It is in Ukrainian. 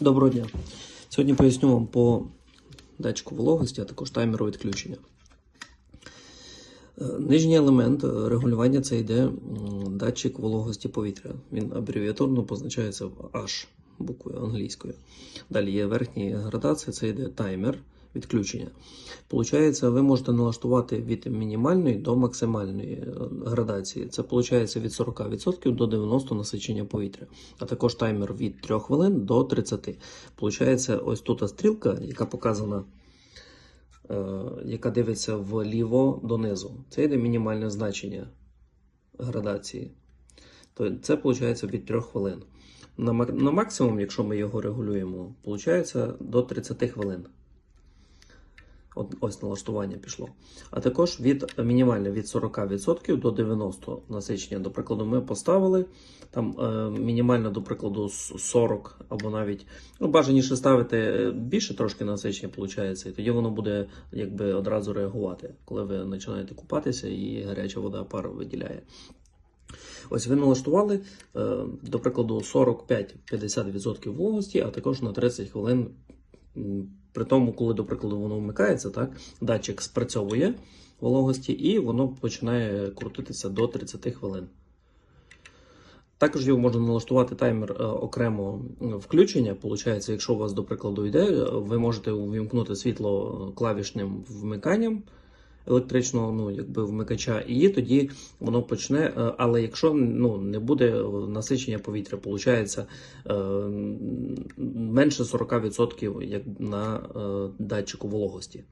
Доброго дня. Сьогодні поясню вам по датчику вологості, а також таймеру відключення. Е, Нижній елемент е, регулювання це йде датчик вологості повітря. Він абревіатурно позначається в H буквою англійською. Далі є верхня градація, це йде таймер відключення. Получається, ви можете налаштувати від мінімальної до максимальної е, градації. Це виходить від 40% до 90% насичення повітря, а також таймер від 3 хвилин до 30. Получається, ось тут стрілка, яка показана, е, яка дивиться вліво донизу. Це йде мінімальне значення градації. То це виходить від 3 хвилин. На, на максимум, якщо ми його регулюємо, виходить до 30 хвилин. От, ось налаштування пішло. А також від мінімальне від 40% до 90% насичення. До прикладу, ми поставили там е, мінімально, до прикладу, 40 або навіть ну, бажаніше ставити е, більше трошки насичення, виходить, і тоді воно буде якби одразу реагувати, коли ви починаєте купатися і гаряча вода пар виділяє. Ось ви налаштували, е, до прикладу, 45-50% вологості, а також на 30 хвилин. При тому, коли, до прикладу, воно вмикається, так, датчик спрацьовує вологості і воно починає крутитися до 30 хвилин. Також його можна налаштувати таймер е, окремо включення. Получається, якщо у вас, до прикладу, йде, ви можете увімкнути світло клавішним вмиканням електричного ну, якби вмикача, і тоді воно почне. е, Але якщо ну, не буде е, насичення повітря, виходить менше 40% як на е, датчику вологості.